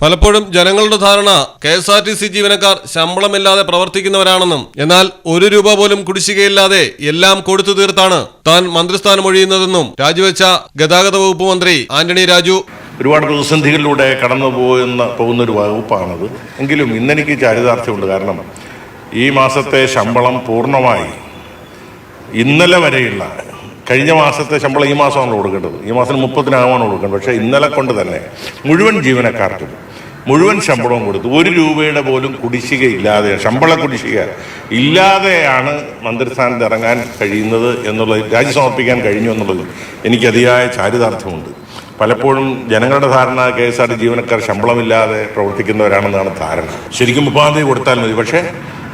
പലപ്പോഴും ജനങ്ങളുടെ ധാരണ K S R T C ജീവനക്കാർ ശമ്പളമില്ലാതെ പ്രവർത്തിക്കുന്നവരാണെന്നും എന്നാൽ ഒരു രൂപ പോലും കുടിശ്ശികയില്ലാതെ എല്ലാം കൊടുത്തു തീർത്താണ് താൻ മന്ത്രിസ്ഥാനം ഒഴിയുന്നതെന്നും രാജിവെച്ച ഗതാഗത വകുപ്പ് മന്ത്രി ആന്റണി രാജു. ഒരുപാട് പ്രതിസന്ധികളിലൂടെ കടന്നു പോകുന്ന പോകുന്ന ഒരു വകുപ്പാണത്. എങ്കിലും ഇന്നെനിക്ക് ചാരിതാർത്ഥ്യമുണ്ട്. കാരണം ഈ മാസത്തെ ശമ്പളം പൂർണമായി ഇന്നലെ വരെയുള്ള കഴിഞ്ഞ മാസത്തെ ശമ്പളം ഈ മാസമാണ് കൊടുക്കേണ്ടത്. ഈ മാസം മുപ്പതിനാകമാണ് കൊടുക്കേണ്ടത്. പക്ഷേ ഇന്നലെ കൊണ്ട് തന്നെ മുഴുവൻ ജീവനക്കാർക്കും മുഴുവൻ ശമ്പളവും കൊടുത്തു. ഒരു രൂപയുടെ പോലും കുടിശ്ശിക ഇല്ലാതെ ശമ്പള കുടിശ്ശിക ഇല്ലാതെയാണ് മന്ത്രിസ്ഥാനത്ത് ഇറങ്ങാൻ കഴിയുന്നത് എന്നുള്ളത് രാജി സമർപ്പിക്കാൻ കഴിഞ്ഞു എന്നുള്ളത് എനിക്ക് അതിയായ ചാരിതാർത്ഥ്യമുണ്ട്. പലപ്പോഴും ജനങ്ങളുടെ ധാരണ കെ എസ് ആർ ടി ജീവനക്കാർ ശമ്പളമില്ലാതെ പ്രവർത്തിക്കുന്നവരാണെന്നാണ് ധാരണ. ശരിക്കും ഉപാധി കൊടുത്താൽ മതി. പക്ഷേ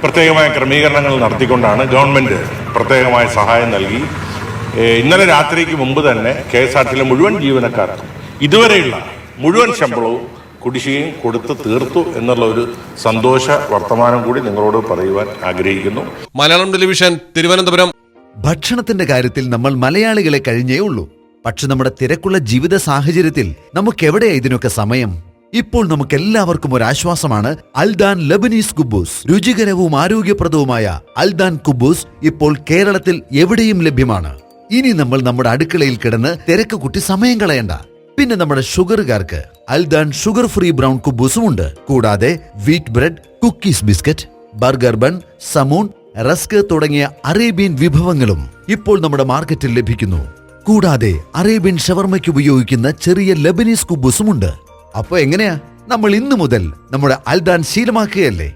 പ്രത്യേകമായ ക്രമീകരണങ്ങൾ നടത്തിക്കൊണ്ടാണ് ഗവൺമെന്റ് പ്രത്യേകമായ സഹായം നൽകി. ഇന്നലെ രാത്രിക്ക് മുമ്പ് തന്നെ കെ എസ് ആർ ടിയിലെ മുഴുവൻ ജീവനക്കാർക്കും ഇതുവരെയുള്ള മുഴുവൻ ശമ്പളവും കുടിശ്ശികയും കൊടുത്ത് തീർത്തു എന്നുള്ള ഒരു സന്തോഷ വർത്തമാനം കൂടി നിങ്ങളോട് പറയുവാൻ ആഗ്രഹിക്കുന്നു. മലയാളം ടെലിവിഷൻ തിരുവനന്തപുരം. ഭക്ഷണത്തിന്റെ കാര്യത്തിൽ നമ്മൾ മലയാളികളെ കഴിഞ്ഞേ ഉള്ളൂ. പക്ഷെ നമ്മുടെ തിരക്കുള്ള ജീവിത സാഹചര്യത്തിൽ നമുക്ക് എവിടെയാ ഇതിനൊക്കെ സമയം? ഇപ്പോൾ നമുക്ക് എല്ലാവർക്കും ഒരു ആശ്വാസമാണ് അൽദാൻ ലബനീസ് കുബൂസ്. രുചികരവും ആരോഗ്യപ്രദവുമായ അൽദാൻ കുബൂസ് ഇപ്പോൾ കേരളത്തിൽ എവിടെയും ലഭ്യമാണ്. ഇനി നമ്മൾ നമ്മുടെ അടുക്കളയിൽ കിടന്ന് തിരക്ക് കുട്ടി സമയം കളയണ്ട. പിന്നെ നമ്മുടെ ഷുഗറുകാർക്ക് അൽദാൻ ഷുഗർ ഫ്രീ ബ്രൗൺ കുബൂസും ഉണ്ട് കൂടാതെ wheat bread cookies biscuit burger bun സമൂൺ rusk തുടങ്ങിയ അറേബ്യൻ വിഭവങ്ങളും ഇപ്പോൾ നമ്മുടെ മാർക്കറ്റിൽ ലഭിക്കുന്നു. കൂടാതെ അറേബ്യൻ ഷവർമയ്ക്ക് ഉപയോഗിക്കുന്ന ചെറിയ ലബനീസ് കുബൂസും ഉണ്ട് അപ്പോൾ എങ്ങനെയാ? നമ്മൾ ഇന്നു മുതൽ നമ്മുടെ അൽദാൻ ശീലമാക്കുകയല്ലേ?